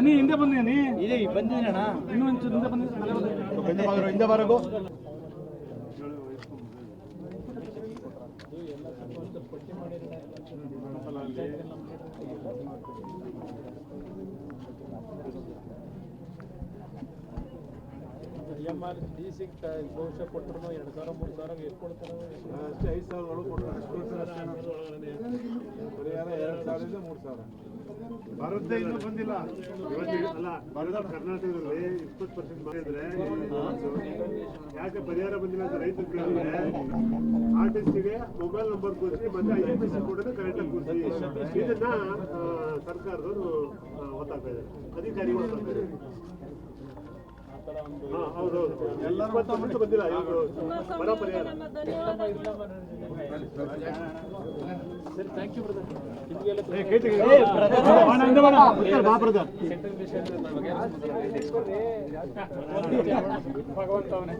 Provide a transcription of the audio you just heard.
ನೀ ಹಿಂದೆ ಬಂದಿ ನೀ ಬಂದಿದ್ದೀನಣ್ಣ ಇನ್ನೂ ಒಂಚೂರು ಹಿಂದೆ ಬಂದಿ ಹಿಂದೆ ಬರಗು ಪಟ್ಟಿ ಆರ್ ಡಿ ಸಿ ಬಹುಶಃ ಕೊಟ್ಟರು ಎರಡು ಸಾವಿರ ಮೂರು ಸಾವಿರ ಎಷ್ಟು ಕೊಡ್ತಾರೋ ಅಷ್ಟೇ ಐದು ಸಾವಿರ ಒಳಗೆ ಪರಿಹಾರ ಎರಡು ಸಾವಿರದಿಂದ ಮೂರು ಸಾವಿರ. ಬರುತ್ತೆ ಇನ್ನೂ ಬಂದಿಲ್ಲ. ಅಲ್ಲ ಬರೋದ ಕರ್ನಾಟಕದಲ್ಲಿ ಇಪ್ಪತ್ತು ಪರ್ಸೆಂಟ್ ಮಾಡಿದ್ರೆ ಯಾಕೆ ಪರಿಹಾರ ಬಂದಿಲ್ಲ ಅಂತ ರೈತರು ಕೇಳಿದ್ರೆ ಆರ್ಟಿಸ್ಟಿಗೆ ಮೊಬೈಲ್ ನಂಬರ್ ಕೂರಿಸಿ ಮತ್ತೆ ಐ ಎಂ ಎಸ್ ಕೂಡ ಕರೆಕ್ಟಾಗಿ ಕೂರಿಸಿ. ಇದನ್ನ ಸರ್ಕಾರದವರು ಒತ್ತಾಗ್ತಾ ಇದ್ದಾರೆ. ಅಧಿಕಾರಿಗಳು ಒತ್ತಾಗ್ತಾ ಇದ್ದಾರೆ. ಹೌದೌದು ಇಪ್ಪತ್ತು ಪರ್ಸೆಂಟ್ ಬಂದಿಲ್ಲ ಬರೋ ಪರಿಹಾರ. ಸರ್ ಥ್ಯಾಂಕ್ ಯು ಬ್ರದರ್ ನಿಮಗೆಲ್ಲ ಭಗವಂತ ಅವನೇ